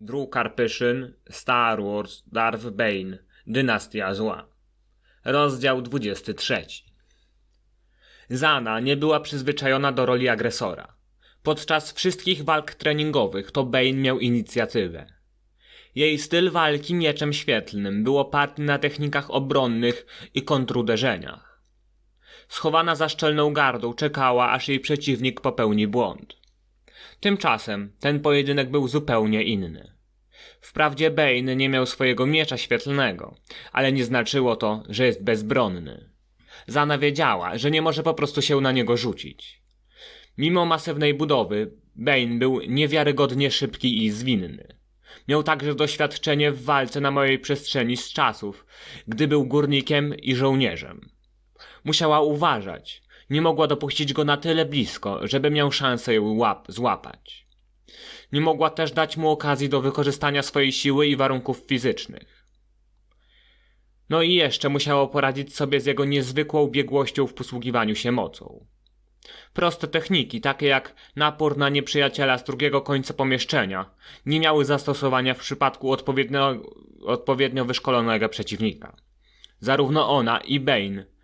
Drew Karpyszyn, Star Wars, Darth Bane, Dynastia Zła. Rozdział 23. Zana nie była przyzwyczajona do roli agresora. Podczas wszystkich walk treningowych to Bane miał inicjatywę. Jej styl walki mieczem świetlnym był oparty na technikach obronnych i kontruderzeniach. Schowana za szczelną gardą czekała, aż jej przeciwnik popełni błąd. Tymczasem ten pojedynek był zupełnie inny. Wprawdzie Bane nie miał swojego miecza świetlnego, ale nie znaczyło to, że jest bezbronny. Zana wiedziała, że nie może po prostu się na niego rzucić. Mimo masywnej budowy, Bane był niewiarygodnie szybki i zwinny. Miał także doświadczenie w walce na małej przestrzeni z czasów, gdy był górnikiem i żołnierzem. Musiała uważać. Nie mogła dopuścić go na tyle blisko, żeby miał szansę ją łap złapać. Nie mogła też dać mu okazji do wykorzystania swojej siły i warunków fizycznych. No i jeszcze musiało poradzić sobie z jego niezwykłą biegłością w posługiwaniu się mocą. Proste techniki, takie jak napór na nieprzyjaciela z drugiego końca pomieszczenia, nie miały zastosowania w przypadku odpowiednio, odpowiednio wyszkolonego przeciwnika. Zarówno ona i Bane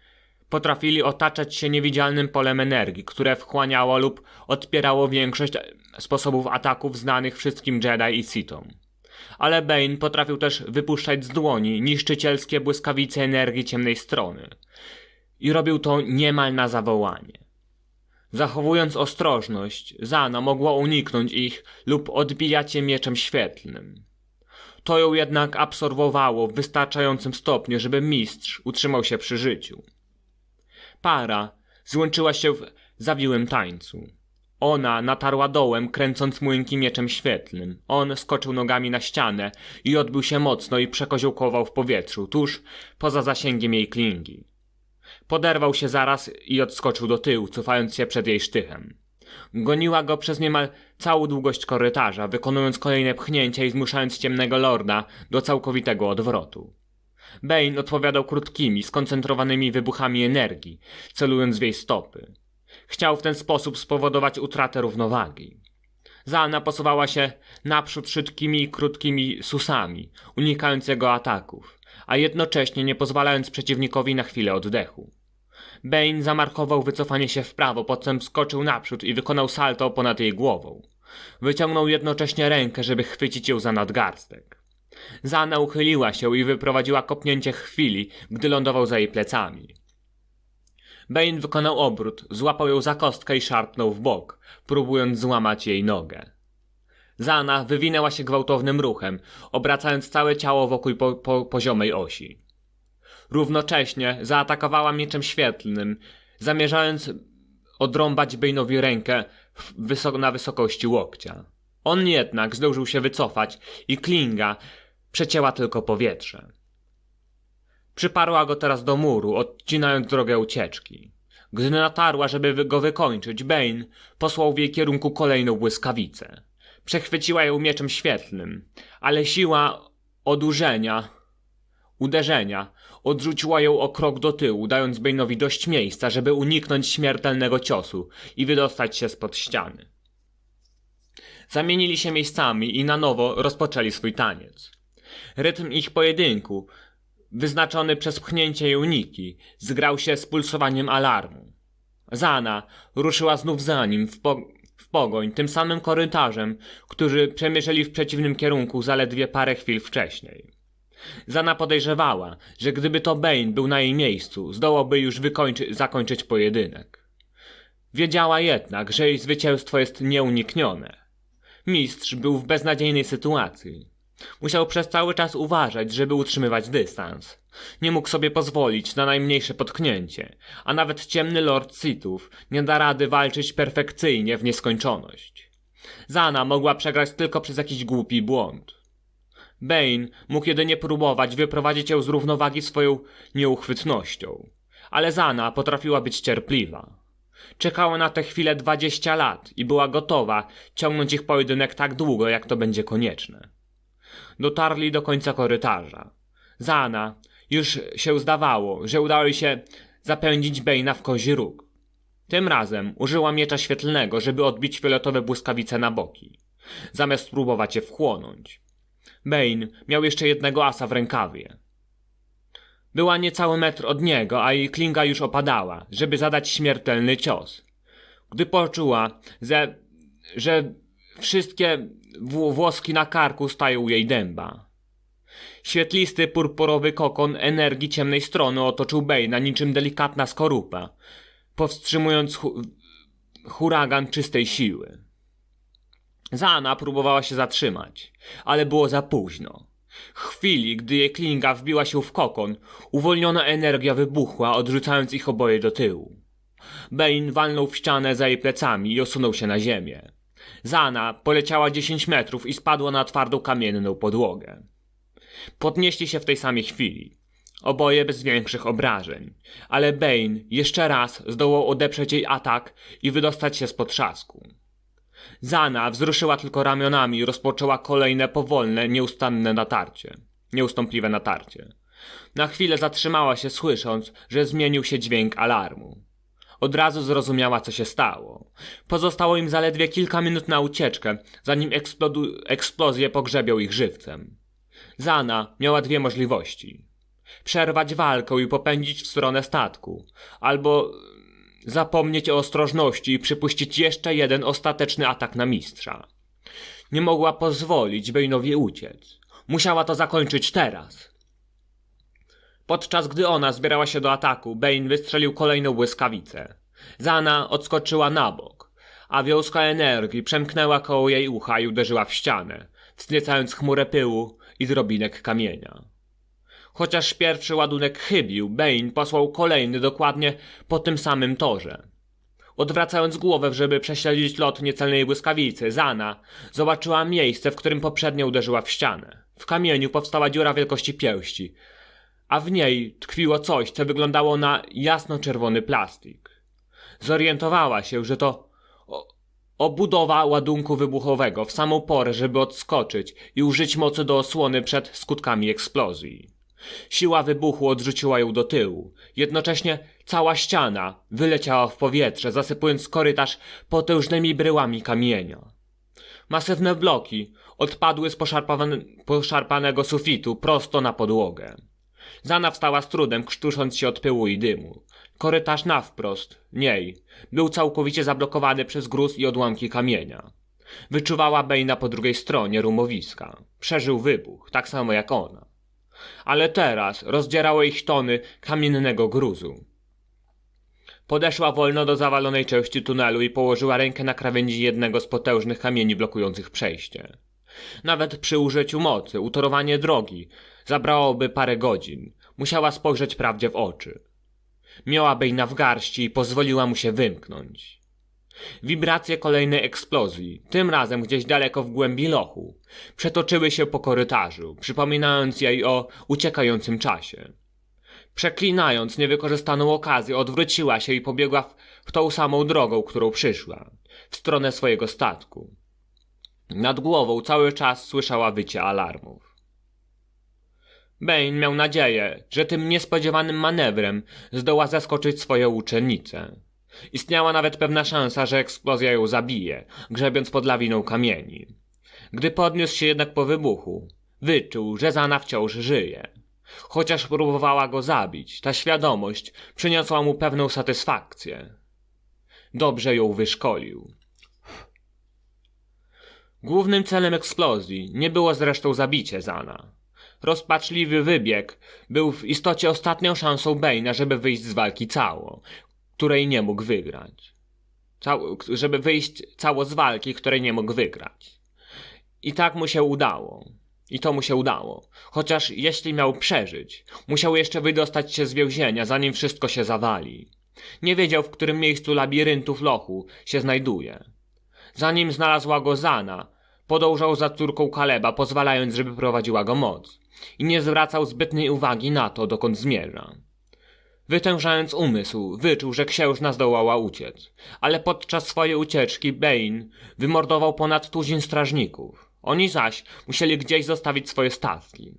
potrafili otaczać się niewidzialnym polem energii, które wchłaniało lub odpierało większość sposobów ataków znanych wszystkim Jedi i Sithom. Ale Bane potrafił też wypuszczać z dłoni niszczycielskie błyskawice energii ciemnej strony. I robił to niemal na zawołanie. Zachowując ostrożność, Zana mogła uniknąć ich lub odbijać je mieczem świetlnym. To ją jednak absorbowało w wystarczającym stopniu, żeby mistrz utrzymał się przy życiu. Para złączyła się w zawiłym tańcu. Ona natarła dołem, kręcąc młynki mieczem świetlnym. On skoczył nogami na ścianę i odbił się mocno i przekoziołkował w powietrzu, tuż poza zasięgiem jej klingi. Poderwał się zaraz i odskoczył do tyłu, cofając się przed jej sztychem. Goniła go przez niemal całą długość korytarza, wykonując kolejne pchnięcia i zmuszając ciemnego lorda do całkowitego odwrotu. Bane odpowiadał krótkimi, skoncentrowanymi wybuchami energii, celując w jej stopy. Chciał w ten sposób spowodować utratę równowagi. Zana posuwała się naprzód szybkimi i krótkimi susami, unikając jego ataków, a jednocześnie nie pozwalając przeciwnikowi na chwilę oddechu. Bane zamarkował wycofanie się w prawo, potem skoczył naprzód i wykonał salto ponad jej głową. Wyciągnął jednocześnie rękę, żeby chwycić ją za nadgarstek. Zana uchyliła się i wyprowadziła kopnięcie chwili, gdy lądował za jej plecami. Bane wykonał obrót, złapał ją za kostkę i szarpnął w bok, próbując złamać jej nogę. Zana wywinęła się gwałtownym ruchem, obracając całe ciało wokół po, po, poziomej osi. Równocześnie zaatakowała mieczem świetlnym, zamierzając odrąbać Bane'owi rękę wysoko, na wysokości łokcia. On jednak zdążył się wycofać i klinga przecięła tylko powietrze. Przyparła go teraz do muru, odcinając drogę ucieczki. Gdy natarła, żeby go wykończyć, Bane posłał w jej kierunku kolejną błyskawicę. Przechwyciła ją mieczem świetlnym, ale siła odurzenia, uderzenia, odrzuciła ją o krok do tyłu, dając Bane'owi dość miejsca, żeby uniknąć śmiertelnego ciosu i wydostać się spod ściany. Zamienili się miejscami i na nowo rozpoczęli swój taniec. Rytm ich pojedynku, wyznaczony przez pchnięcie i uniki, zgrał się z pulsowaniem alarmu. Zana ruszyła znów za nim w, po w pogoń tym samym korytarzem, który przemierzyli w przeciwnym kierunku zaledwie parę chwil wcześniej. Zana podejrzewała, że gdyby to Bane był na jej miejscu, zdołałby już zakończyć pojedynek. Wiedziała jednak, że jej zwycięstwo jest nieuniknione. Mistrz był w beznadziejnej sytuacji. Musiał przez cały czas uważać, żeby utrzymywać dystans. Nie mógł sobie pozwolić na najmniejsze potknięcie, a nawet ciemny lord Sithów nie da rady walczyć perfekcyjnie w nieskończoność. Zana mogła przegrać tylko przez jakiś głupi błąd. Bane mógł jedynie próbować wyprowadzić ją z równowagi swoją nieuchwytnością, ale Zana potrafiła być cierpliwa. Czekała na tę chwilę dwadzieścia lat i była gotowa ciągnąć ich pojedynek tak długo, jak to będzie konieczne. Dotarli do końca korytarza. Zana już się zdawało, że udało się zapędzić Bejna w kozi róg. Tym razem użyła miecza świetlnego, żeby odbić fioletowe błyskawice na boki. zamiast próbować je wchłonąć. Bane miał jeszcze jednego asa w rękawie. Była niecały metr od niego, a jej klinga już opadała, żeby zadać śmiertelny cios. Gdy poczuła, że, że wszystkie włoski na karku stają jej dęba. Świetlisty, purpurowy kokon energii ciemnej strony otoczył Bane'a niczym delikatna skorupa, powstrzymując hu huragan czystej siły. Zana próbowała się zatrzymać, ale było za późno. W chwili, gdy jej klinga wbiła się w kokon, uwolniona energia wybuchła, odrzucając ich oboje do tyłu. Bane walnął w ścianę za jej plecami i osunął się na ziemię. Zana poleciała 10 metrów i spadła na twardą kamienną podłogę. Podnieśli się w tej samej chwili. Oboje bez większych obrażeń, ale Bane jeszcze raz zdołał odeprzeć jej atak i wydostać się z potrzasku. Zana wzruszyła tylko ramionami i rozpoczęła kolejne powolne, nieustanne natarcie. Nieustąpliwe natarcie. Na chwilę zatrzymała się, słysząc, że zmienił się dźwięk alarmu. Od razu zrozumiała, co się stało. Pozostało im zaledwie kilka minut na ucieczkę, zanim eksplodu- eksplozje pogrzebią ich żywcem. Zana miała dwie możliwości. Przerwać walkę i popędzić w stronę statku, albo zapomnieć o ostrożności i przypuścić jeszcze jeden ostateczny atak na mistrza. Nie mogła pozwolić Bane'owi uciec. Musiała to zakończyć teraz. Podczas gdy ona zbierała się do ataku, Bane wystrzelił kolejną błyskawicę. Zana odskoczyła na bok, a wiązka energii przemknęła koło jej ucha i uderzyła w ścianę, wzniecając chmurę pyłu i drobinek kamienia. Chociaż pierwszy ładunek chybił, Bane posłał kolejny dokładnie po tym samym torze. Odwracając głowę, żeby prześledzić lot niecelnej błyskawicy, Zana zobaczyła miejsce, w którym poprzednio uderzyła w ścianę. W kamieniu powstała dziura wielkości pięści, a w niej tkwiło coś, co wyglądało na jasno-czerwony plastik. Zorientowała się, że to obudowa ładunku wybuchowego w samą porę, żeby odskoczyć i użyć mocy do osłony przed skutkami eksplozji. Siła wybuchu odrzuciła ją do tyłu. Jednocześnie cała ściana wyleciała w powietrze, zasypując korytarz potężnymi bryłami kamienia. Masywne bloki odpadły z poszarpane, poszarpanego sufitu prosto na podłogę. Zana wstała z trudem, krztusząc się od pyłu i dymu. Korytarz na wprost, niej, był całkowicie zablokowany przez gruz i odłamki kamienia. Wyczuwała Bejna po drugiej stronie rumowiska. Przeżył wybuch, tak samo jak ona. Ale teraz rozdzierało ich tony kamiennego gruzu. Podeszła wolno do zawalonej części tunelu i położyła rękę na krawędzi jednego z potężnych kamieni blokujących przejście. Nawet przy użyciu mocy, utorowanie drogi zabrałoby parę godzin. Musiała spojrzeć prawdzie w oczy. Miała Bejna w garści i pozwoliła mu się wymknąć. Wibracje kolejnej eksplozji, tym razem gdzieś daleko w głębi lochu, przetoczyły się po korytarzu, przypominając jej o uciekającym czasie. Przeklinając niewykorzystaną okazję, odwróciła się i pobiegła w, w tą samą drogą, którą przyszła, w stronę swojego statku. Nad głową cały czas słyszała wycie alarmów. Bane miał nadzieję, że tym niespodziewanym manewrem zdoła zaskoczyć swoją uczennicę. Istniała nawet pewna szansa, że eksplozja ją zabije, grzebiąc pod lawiną kamieni. Gdy podniósł się jednak po wybuchu, wyczuł, że Zana wciąż żyje. Chociaż próbowała go zabić, ta świadomość przyniosła mu pewną satysfakcję. Dobrze ją wyszkolił. Głównym celem eksplozji nie było zresztą zabicie Zana. Rozpaczliwy wybieg był w istocie ostatnią szansą Bane'a, żeby wyjść z walki cało, której nie mógł wygrać. Cało, żeby wyjść cało z walki, której nie mógł wygrać. I tak mu się udało. I to mu się udało. Chociaż jeśli miał przeżyć, musiał jeszcze wydostać się z więzienia, zanim wszystko się zawali. Nie wiedział, w którym miejscu labiryntu w lochu się znajduje. Zanim znalazła go Zana, podążał za córką Kaleba, pozwalając, żeby prowadziła go moc. I nie zwracał zbytniej uwagi na to, dokąd zmierza. Wytężając umysł, wyczuł, że księżna zdołała uciec, ale podczas swojej ucieczki Bane wymordował ponad tuzin strażników. Oni zaś musieli gdzieś zostawić swoje statki.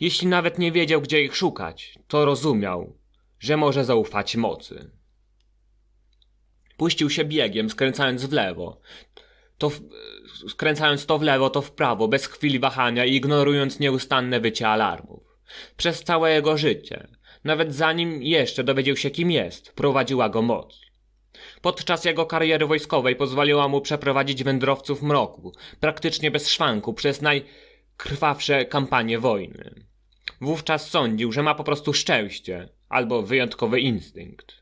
Jeśli nawet nie wiedział, gdzie ich szukać, to rozumiał, że może zaufać mocy. Puścił się biegiem, skręcając w lewo, to w, skręcając to w lewo, to w prawo, bez chwili wahania i ignorując nieustanne wycie alarmów. Przez całe jego życie, nawet zanim jeszcze dowiedział się kim jest, prowadziła go moc. Podczas jego kariery wojskowej pozwoliła mu przeprowadzić wędrowców mroku, praktycznie bez szwanku, przez najkrwawsze kampanie wojny. Wówczas sądził, że ma po prostu szczęście albo wyjątkowy instynkt.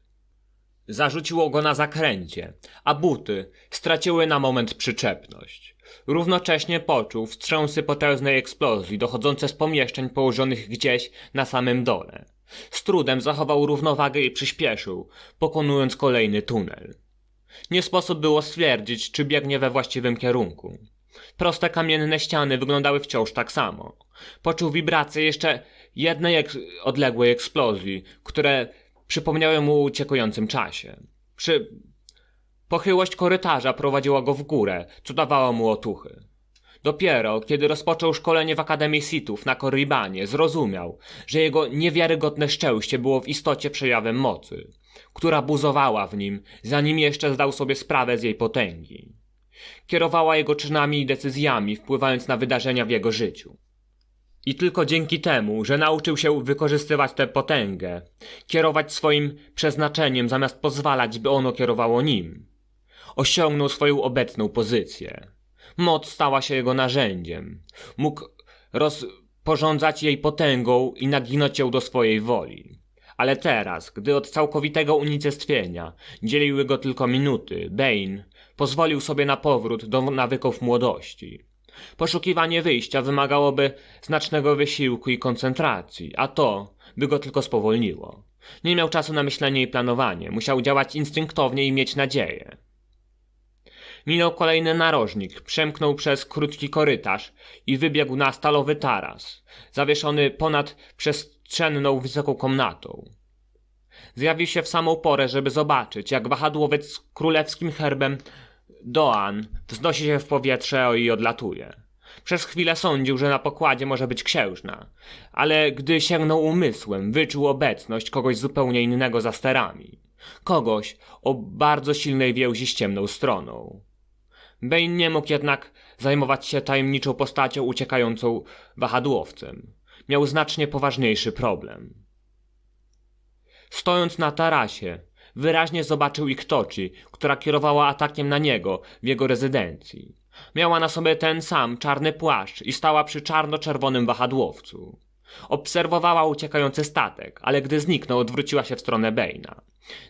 Zarzuciło go na zakręcie, a buty straciły na moment przyczepność. Równocześnie poczuł wstrząsy potężnej eksplozji dochodzące z pomieszczeń położonych gdzieś na samym dole. Z trudem zachował równowagę i przyspieszył, pokonując kolejny tunel. Nie sposób było stwierdzić, czy biegnie we właściwym kierunku. Proste kamienne ściany wyglądały wciąż tak samo. Poczuł wibrację jeszcze jednej eks- odległej eksplozji, które przypomniały mu o uciekającym czasie. Przy... Pochyłość korytarza prowadziła go w górę, co dawało mu otuchy. Dopiero, kiedy rozpoczął szkolenie w Akademii Sithów na Korribanie, zrozumiał, że jego niewiarygodne szczęście było w istocie przejawem mocy, która buzowała w nim, zanim jeszcze zdał sobie sprawę z jej potęgi. Kierowała jego czynami i decyzjami, wpływając na wydarzenia w jego życiu. I tylko dzięki temu, że nauczył się wykorzystywać tę potęgę, kierować swoim przeznaczeniem zamiast pozwalać, by ono kierowało nim, osiągnął swoją obecną pozycję. Moc stała się jego narzędziem. Mógł rozporządzać jej potęgą i naginąć ją do swojej woli. Ale teraz, gdy od całkowitego unicestwienia dzieliły go tylko minuty, Bane pozwolił sobie na powrót do nawyków młodości. Poszukiwanie wyjścia wymagałoby znacznego wysiłku i koncentracji, a to by go tylko spowolniło. Nie miał czasu na myślenie i planowanie, musiał działać instynktownie i mieć nadzieję. Minął kolejny narożnik, przemknął przez krótki korytarz i wybiegł na stalowy taras, zawieszony ponad przestrzenną wysoką komnatą. Zjawił się w samą porę, żeby zobaczyć, jak wahadłowiec z królewskim herbem Doan wznosi się w powietrze i odlatuje. Przez chwilę sądził, że na pokładzie może być księżna, ale gdy sięgnął umysłem, wyczuł obecność kogoś zupełnie innego za sterami. Kogoś o bardzo silnej więzi z ciemną stroną. Bane nie mógł jednak zajmować się tajemniczą postacią uciekającą wahadłowcem. Miał znacznie poważniejszy problem. Stojąc na tarasie, wyraźnie zobaczył Iktochi, która kierowała atakiem na niego w jego rezydencji. Miała na sobie ten sam czarny płaszcz i stała przy czarno-czerwonym wahadłowcu. Obserwowała uciekający statek, ale gdy zniknął, odwróciła się w stronę Bane'a.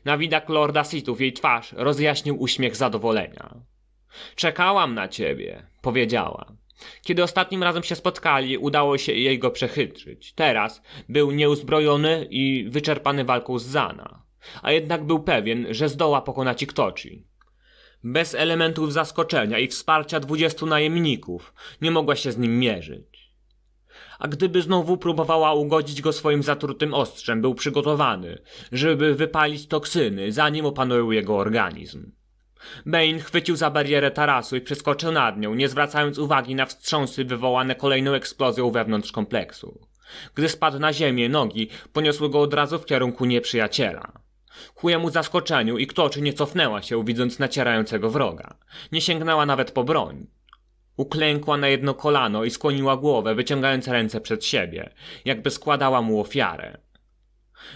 Na widok Lorda Sithów jej twarz rozjaśnił uśmiech zadowolenia. Czekałam na ciebie, powiedziała. Kiedy ostatnim razem się spotkali, udało się jej go przechytrzyć. Teraz był nieuzbrojony i wyczerpany walką z Zana, a jednak był pewien, że zdoła pokonać Iktochi. Bez elementów zaskoczenia i wsparcia dwudziestu najemników nie mogła się z nim mierzyć. A gdyby znowu próbowała ugodzić go swoim zatrutym ostrzem, był przygotowany, żeby wypalić toksyny, zanim opanują jego organizm. Bane chwycił za barierę tarasu i przeskoczył nad nią, nie zwracając uwagi na wstrząsy wywołane kolejną eksplozją wewnątrz kompleksu. Gdy spadł na ziemię, nogi poniosły go od razu w kierunku nieprzyjaciela. Ku jemu zaskoczeniu i ktoczy nie cofnęła się, widząc nacierającego wroga. Nie sięgnęła nawet po broń. Uklękła na jedno kolano i skłoniła głowę, wyciągając ręce przed siebie, jakby składała mu ofiarę.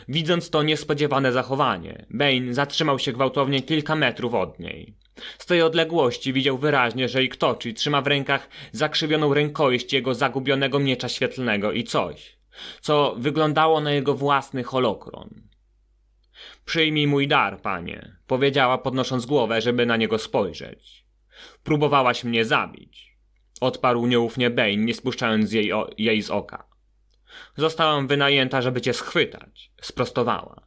Widząc to niespodziewane zachowanie, Bane zatrzymał się gwałtownie kilka metrów od niej. Z tej odległości widział wyraźnie, że Iktochi trzyma w rękach zakrzywioną rękojeść jego zagubionego miecza świetlnego i coś, co wyglądało na jego własny holokron. Przyjmij mój dar, panie, powiedziała podnosząc głowę, żeby na niego spojrzeć. Próbowałaś mnie zabić. Odparł nieufnie Bane, nie spuszczając jej, o, jej z oka. Zostałam wynajęta, żeby cię schwytać, sprostowała.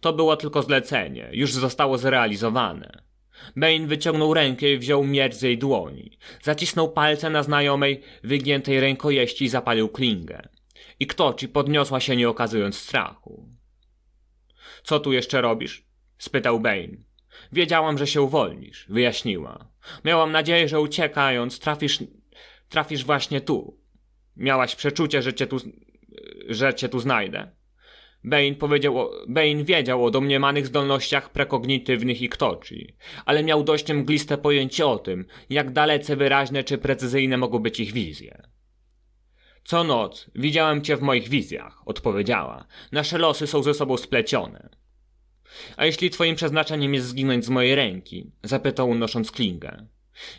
To było tylko zlecenie, już zostało zrealizowane. Bane wyciągnął rękę i wziął miecz z jej dłoni. Zacisnął palce na znajomej, wygiętej rękojeści i zapalił klingę. I Ktoci podniosła się nie okazując strachu. Co tu jeszcze robisz? spytał Bane. Wiedziałam, że się uwolnisz, wyjaśniła. Miałam nadzieję, że uciekając trafisz, trafisz właśnie tu. Miałaś przeczucie, że cię tu, że cię tu znajdę. Bane, powiedział o, Bane wiedział o domniemanych zdolnościach prekognitywnych i ktoczy, ale miał dość mgliste pojęcie o tym, jak dalece wyraźne czy precyzyjne mogą być ich wizje. Co noc widziałem cię w moich wizjach, odpowiedziała. Nasze losy są ze sobą splecione. A jeśli twoim przeznaczeniem jest zginąć z mojej ręki? zapytał unosząc klingę.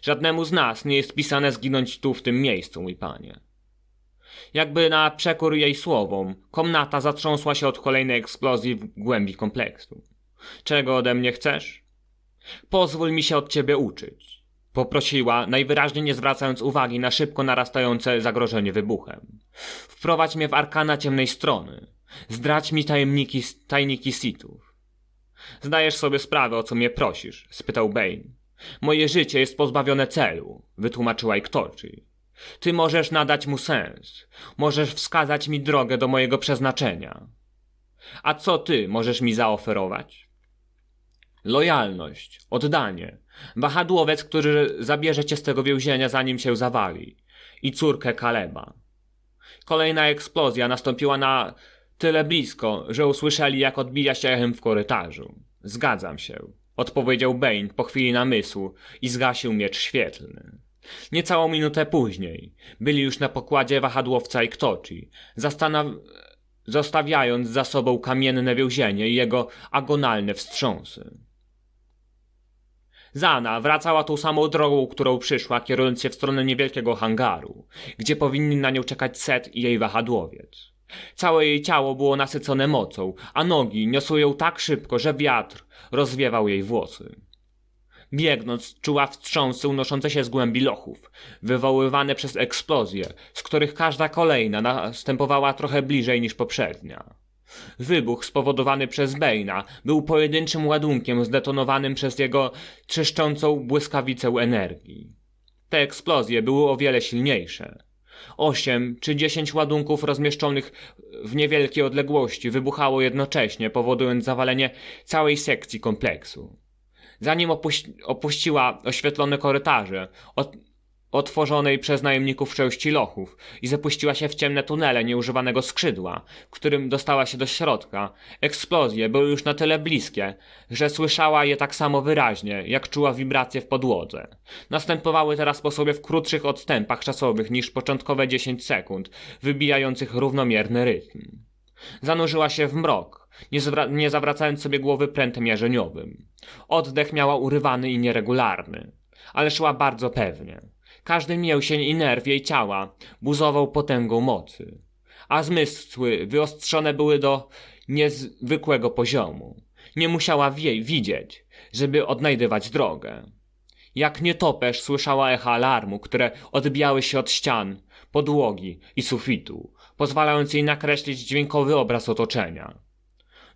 Żadnemu z nas nie jest pisane zginąć tu w tym miejscu, mój panie. Jakby na przekór jej słowom, komnata zatrząsła się od kolejnej eksplozji w głębi kompleksu. Czego ode mnie chcesz? Pozwól mi się od ciebie uczyć. Poprosiła, najwyraźniej nie zwracając uwagi na szybko narastające zagrożenie wybuchem. Wprowadź mnie w arkana ciemnej strony. Zdrać mi tajemniki, tajniki sitów. Zdajesz sobie sprawę, o co mnie prosisz? spytał Bane. Moje życie jest pozbawione celu, wytłumaczyła Iktoczy. Ty możesz nadać mu sens. Możesz wskazać mi drogę do mojego przeznaczenia. A co ty możesz mi zaoferować? Lojalność, oddanie, wahadłowiec, który zabierze cię z tego więzienia zanim się zawali i córkę Kaleba. Kolejna eksplozja nastąpiła na tyle blisko, że usłyszeli jak odbija się echem w korytarzu. Zgadzam się, odpowiedział Bane po chwili namysłu i zgasił miecz świetlny. Niecałą minutę później byli już na pokładzie wahadłowca i Ktoczy, zastanaw- zostawiając za sobą kamienne więzienie i jego agonalne wstrząsy. Zana wracała tą samą drogą, którą przyszła, kierując się w stronę niewielkiego hangaru, gdzie powinni na nią czekać Set i jej wahadłowiec. Całe jej ciało było nasycone mocą, a nogi niosły ją tak szybko, że wiatr rozwiewał jej włosy. Biegnąc, czuła wstrząsy unoszące się z głębi lochów, wywoływane przez eksplozje, z których każda kolejna następowała trochę bliżej niż poprzednia. Wybuch spowodowany przez Bane'a był pojedynczym ładunkiem zdetonowanym przez jego trzeszczącą błyskawicę energii. Te eksplozje były o wiele silniejsze. Osiem czy dziesięć ładunków rozmieszczonych w niewielkiej odległości wybuchało jednocześnie, powodując zawalenie całej sekcji kompleksu. Zanim opuś- opuściła oświetlone korytarze, otworzonej przez najemników części lochów i zapuściła się w ciemne tunele nieużywanego skrzydła, którym dostała się do środka, eksplozje były już na tyle bliskie, że słyszała je tak samo wyraźnie, jak czuła wibracje w podłodze. Następowały teraz po sobie w krótszych odstępach czasowych niż początkowe 10 sekund, wybijających równomierny rytm. Zanurzyła się w mrok, nie, nie zawracając sobie głowy prętem jarzeniowym. Oddech miała urywany i nieregularny, ale szła bardzo pewnie. Każdy mięsień i nerw jej ciała buzował potęgą mocy, a zmysły wyostrzone były do niezwykłego poziomu. Nie musiała wie- widzieć, żeby odnajdywać drogę. Jak nietoperz słyszała echa alarmu, które odbijały się od ścian, podłogi i sufitu, pozwalając jej nakreślić dźwiękowy obraz otoczenia.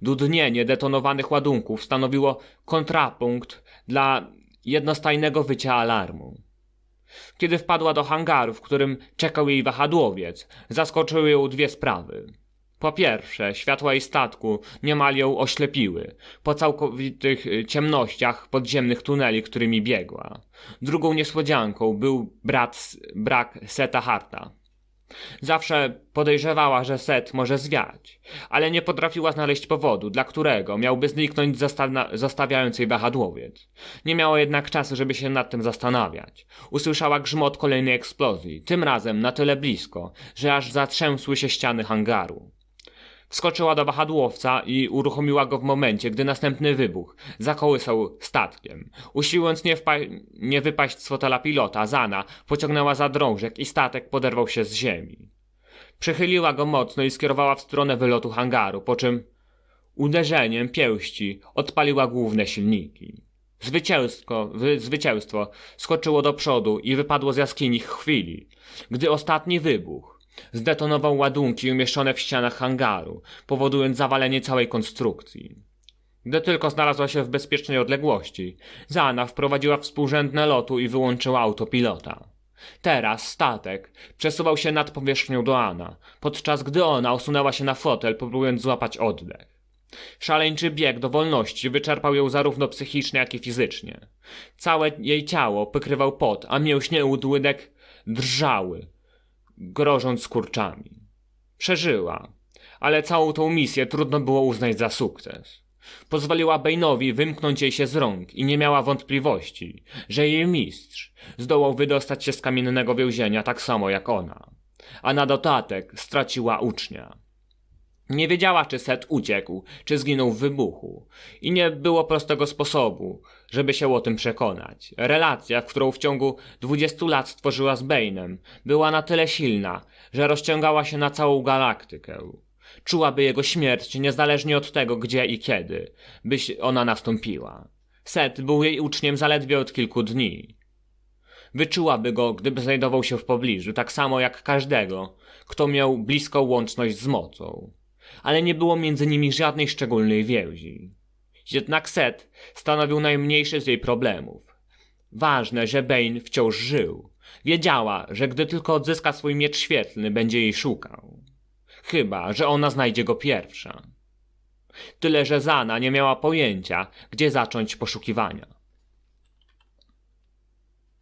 Dudnienie detonowanych ładunków stanowiło kontrapunkt dla jednostajnego wycia alarmu. Kiedy wpadła do hangaru, w którym czekał jej wahadłowiec, zaskoczyły ją dwie sprawy. Po pierwsze, światła jej statku niemal ją oślepiły, po całkowitych y, ciemnościach podziemnych tuneli, którymi biegła. Drugą niespodzianką był brat, brak Seta Harta. Zawsze podejrzewała, że Set może zwiać, ale nie potrafiła znaleźć powodu, dla którego miałby zniknąć zostawiając jej wahadłowiec. Nie miała jednak czasu, żeby się nad tym zastanawiać. Usłyszała grzmot kolejnej eksplozji, tym razem na tyle blisko, że aż zatrzęsły się ściany hangaru. Wskoczyła do wahadłowca i uruchomiła go w momencie, gdy następny wybuch zakołysał statkiem. Usiłując nie, nie wypaść z fotela pilota, Zana pociągnęła za drążek i statek poderwał się z ziemi. Przychyliła go mocno i skierowała w stronę wylotu hangaru, po czym uderzeniem pięści odpaliła główne silniki. Zwycięstwo, wy, zwycięstwo skoczyło do przodu i wypadło z jaskini chwili, gdy ostatni wybuch zdetonował ładunki umieszczone w ścianach hangaru, powodując zawalenie całej konstrukcji. Gdy tylko znalazła się w bezpiecznej odległości, Zana wprowadziła współrzędne lotu i wyłączyła autopilota. Teraz statek przesuwał się nad powierzchnią Doana, podczas gdy ona osunęła się na fotel, próbując złapać oddech. Szaleńczy bieg do wolności wyczerpał ją zarówno psychicznie, jak i fizycznie. Całe jej ciało pokrywał pot, a mięśnie u drżały, grożąc skurczami. Przeżyła, ale całą tą misję trudno było uznać za sukces. Pozwoliła Bane'owi wymknąć jej się z rąk i nie miała wątpliwości, że jej mistrz zdołał wydostać się z kamiennego więzienia tak samo jak ona, a na dodatek straciła ucznia. Nie wiedziała, czy Set uciekł, czy zginął w wybuchu. I nie było prostego sposobu, żeby się o tym przekonać. Relacja, którą w ciągu 20 lat stworzyła z Bane'em, była na tyle silna, że rozciągała się na całą galaktykę. Czułaby jego śmierć niezależnie od tego, gdzie i kiedy, byś ona nastąpiła. Set był jej uczniem zaledwie od kilku dni. Wyczułaby go, gdyby znajdował się w pobliżu, tak samo jak każdego, kto miał bliską łączność z mocą ale nie było między nimi żadnej szczególnej więzi. Jednak Set stanowił najmniejszy z jej problemów. Ważne, że Bane wciąż żył. Wiedziała, że gdy tylko odzyska swój miecz świetlny, będzie jej szukał. Chyba, że ona znajdzie go pierwsza. Tyle, że Zana nie miała pojęcia, gdzie zacząć poszukiwania.